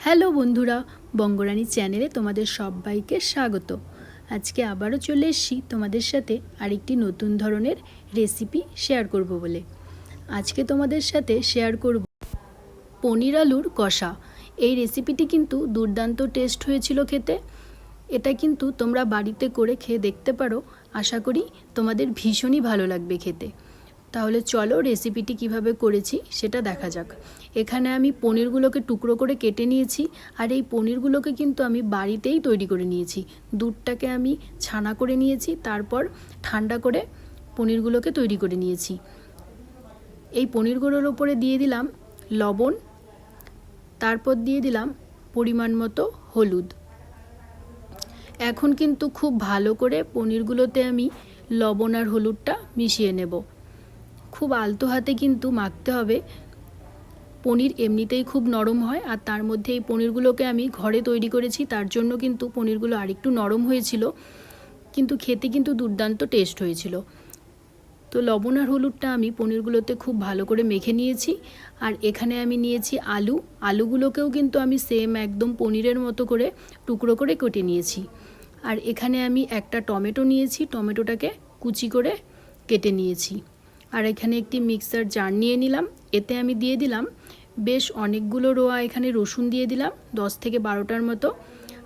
Hello বন্ধুরা, বঙ্গরানী চ্যানেলে তোমাদের সবাইকে স্বাগত। আজকে আবারও চলে এসেছি তোমাদের সাথে আরেকটি নতুন ধরনের রেসিপি শেয়ার করব বলে। আজকে তোমাদের সাথে শেয়ার করব পনির আলুর কষা। এই রেসিপিটি কিন্তু দুর্দান্ত টেস্ট হয়েছিল খেতে। এটা কিন্তু তোমরা বাড়িতে করে খেয়ে দেখতে পারো। আশা করি তোমাদের ভীষণই ভালো লাগবে খেতে। তাহলে চলো রেসিপিটি কীভাবে করেছি সেটা দেখা যাক। এখানে আমি পনিরগুলোকে টুকরো করে কেটে নিয়েছি আর এই পনিরগুলোকে কিন্তু আমি বাড়িতেই তৈরি করে নিয়েছি। দুধটাকে আমি ছানা করে নিয়েছি, তারপর ঠান্ডা করে পনিরগুলোকে তৈরি করে নিয়েছি। এই পনিরগুলোর ওপরে দিয়ে দিলাম লবণ, তারপর দিয়ে দিলাম পরিমাণ মতো হলুদ। এখন কিন্তু খুব ভালো করে পনিরগুলোতে আমি লবণ আর হলুদটা মিশিয়ে নেব। খুব আলতো হাতে কিন্তু মাখতে হবে। পনির এমনিতেই খুব নরম হয় আর তার মধ্যে এই পনিরগুলোকে আমি ঘরে তৈরি করেছি, তার জন্য কিন্তু পনিরগুলো আরেকটু নরম হয়েছিল। কিন্তু খেতে কিন্তু দুর্দান্ত টেস্ট হয়েছিল। তো লবণ আর হলুদটা আমি পনিরগুলোতে খুব ভালো করে মেখে নিয়েছি আর এখানে আমি নিয়েছি আলু। আলুগুলোকেও কিন্তু আমি সেম একদম পনিরের মতো করে টুকরো করে কেটে নিয়েছি। আর এখানে আমি একটা টমেটো নিয়েছি, টমেটোটাকে কুচি করে কেটে নিয়েছি। আর এখানে একটি মিক্সার জার নিয়ে নিলাম। এতে আমি দিয়ে দিলাম বেশ অনেকগুলো রোয়া এখানে রসুন দিয়ে দিলাম, দশ থেকে বারোটার মতো।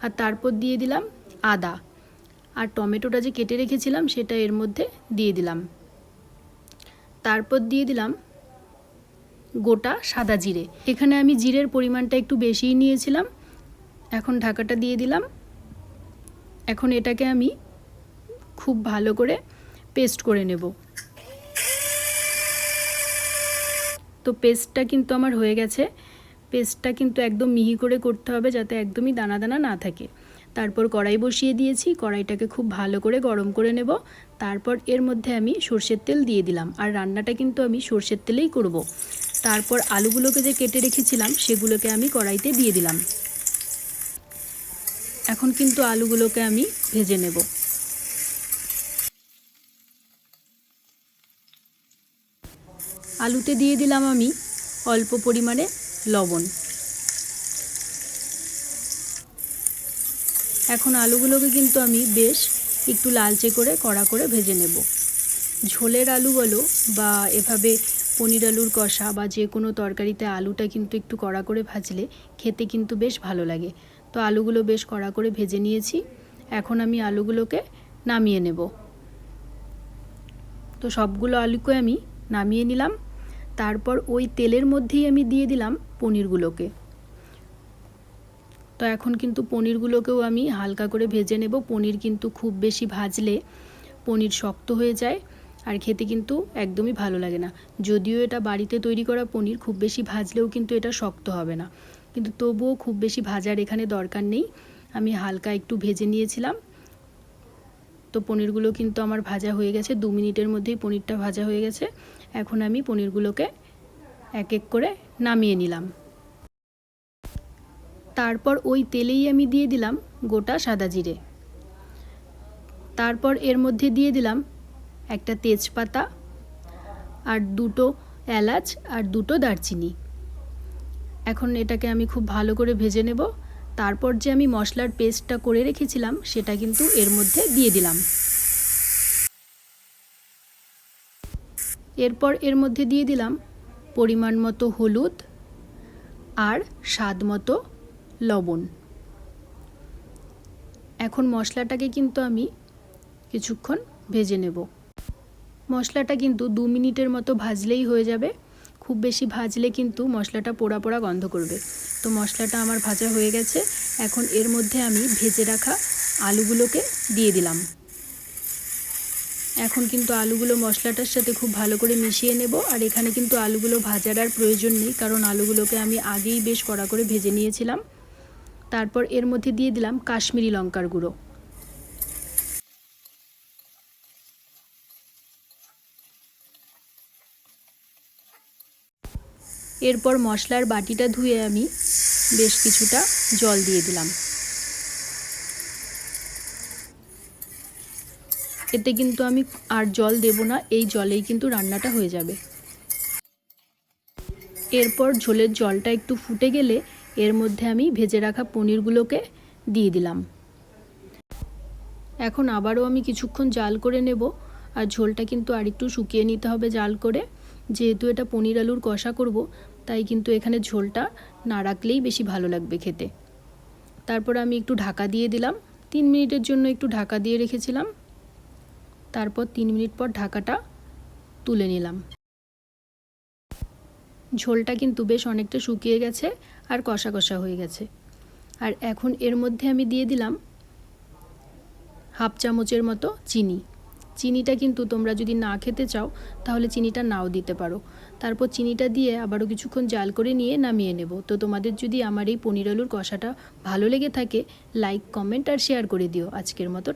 আর তারপর দিয়ে দিলাম আদা। আর টমেটোটা যে কেটে রেখেছিলাম সেটা এর মধ্যে দিয়ে দিলাম। তারপর দিয়ে দিলাম গোটা সাদা জিরে। এখানে আমি জিরের পরিমাণটা একটু বেশিই নিয়েছিলাম। এখন ঢাকাটা দিয়ে দিলাম। এখন এটাকে আমি খুব ভালো করে পেস্ট করে নেব। তো পেস্টটা কিন্তু আমার হয়ে গেছে। পেস্টটা কিন্তু একদম মিহি করে করতে হবে যাতে একদমই দানা দানা না থাকে। তারপর কড়াই বসিয়ে দিয়েছি, কড়াইটাকে খুব ভালো করে গরম করে নেব। তারপর এর মধ্যে আমি সর্ষের তেল দিয়ে দিলাম আর রান্নাটা কিন্তু আমি সর্ষের তেলেই করব। তারপর আলুগুলোকে যে কেটে রেখেছিলাম সেগুলোকে আমি কড়াইতে দিয়ে দিলাম। এখন কিন্তু আলুগুলোকে আমি ভেজে নেব। আলুতে দিয়ে দিলাম আমি অল্প পরিমাণে লবণ। এখন আলুগুলোকে কিন্তু আমি বেশ একটু লালচে করে কড়া করে ভেজে নেব। ঝোলের আলু বলো বা এভাবে পনির আলুর কষা বা যে কোনো তরকারিতে আলুটা কিন্তু একটু কড়া করে ভাজলে খেতে কিন্তু বেশ ভালো লাগে। তো আলুগুলো বেশ কড়া করে ভেজে নিয়েছি। এখন আমি আলুগুলোকে নামিয়ে নেব। তো সবগুলো আলুকে আমি নামিয়ে নিলাম। তারপর ওই তেলের মধ্যেই আমি দিয়ে দিলাম পনিরগুলোকে। তো এখন কিন্তু পনিরগুলোকেও আমি হালকা করে ভেজে নেব। পনির কিন্তু খুব বেশি ভাজলে পনির শক্ত হয়ে যায় আর খেতে কিন্তু একদমই ভালো লাগে না। যদিও এটা বাড়িতে তৈরি করা পনির, খুব বেশি ভাজলেও কিন্তু এটা শক্ত হবে না। কিন্তু তবুও খুব বেশি ভাজার এখানে দরকার নেই। আমি হালকা একটু ভেজে নিয়েছিলাম। তো পনিরগুলো কিন্তু আমার ভাজা হয়ে গেছে। দু মিনিটের মধ্যেই পনিরটা ভাজা হয়ে গেছে। এখন আমি পনিরগুলোকে এক এক করে নামিয়ে নিলাম। তারপর ওই তেলেই আমি দিয়ে দিলাম গোটা সাদা জিরে। তারপর এর মধ্যে দিয়ে দিলাম একটা তেজপাতা আর দুটো এলাচ আর দুটো দারচিনি। এখন এটাকে আমি খুব ভালো করে ভেজে নেব। তারপর যে আমি মশলার পেস্টটা করে রেখেছিলাম, সেটা কিন্তু এর মধ্যে দিয়ে দিলাম। এরপর এর মধ্যে দিয়ে দিলাম পরিমাণ মতো হলুদ আর স্বাদ মতো লবণ। এখন মশলাটাকে কিন্তু আমি কিছুক্ষণ ভেজে নেব। মশলাটা কিন্তু দু মিনিটের মতো ভাজলেই হয়ে যাবে। খুব বেশি ভাজলে কিন্তু মশলাটা পোড়া পোড়া গন্ধ করবে। তো মশলাটা আমার ভাজা হয়ে গেছে। এখন এর মধ্যে আমি ভেজে রাখা আলুগুলোকে দিয়ে দিলাম। এখন কিন্তু আলুগুলো মশলাটার সাথে খুব ভালো করে মিশিয়ে নেব। আর এখানে কিন্তু আলুগুলো ভাজার আর প্রয়োজন নেই, কারণ আলুগুলোকে আমি আগেই বেশ কড়া করে ভেজে নিয়েছিলাম। তারপর এর মধ্যে দিয়ে দিলাম কাশ্মীরি লঙ্কার গুঁড়ো। এরপর মশলার বাটিটা ধুয়ে আমি বেশ কিছুটা জল দিয়ে দিলাম। এতে কিন্তু আমি আর জল দেব না, এই জলেই কিন্তু রান্নাটা হয়ে যাবে। এরপর ঝোলের জলটা একটু ফুটে গেলে এর মধ্যে আমি ভেজে রাখা পনিরগুলোকে দিয়ে দিলাম। এখন আবারও আমি কিছুক্ষণ জাল করে নেব, আর ঝোলটা কিন্তু আরেকটু শুকিয়ে নিতে হবে জাল করে। যেহেতু এটা পনির আলুর কষা করব, তাই কিন্তু এখানে ঝোলটা না রাখলেই বেশি ভালো লাগবে খেতে। তারপর আমি একটু ঢাকা দিয়ে দিলাম। তিন মিনিটের জন্য একটু ঢাকা দিয়ে রেখেছিলাম। তারপর তিন মিনিট পর ঢাকাটা তুলে নিলাম। ঝোলটা কিন্তু বেশ অনেকটা শুকিয়ে গেছে আর কষা কষা হয়ে গেছে। আর এখন এর মধ্যে আমি দিয়ে দিলাম হাফ চামচের মতো চিনি। চিনিটা কিন্তু তোমরা যদি না খেতে চাও, তাহলে চিনিটা নাও দিতে পারো। তারপর চিনিটা দিয়ে আবারও কিছুক্ষণ জাল করে নিয়ে নামিয়ে নেব। তো তোমাদের যদি আমার এই পনির আলুর কষাটা ভালো লেগে থাকে লাইক কমেন্ট আর শেয়ার করে দিও। আজকের মতো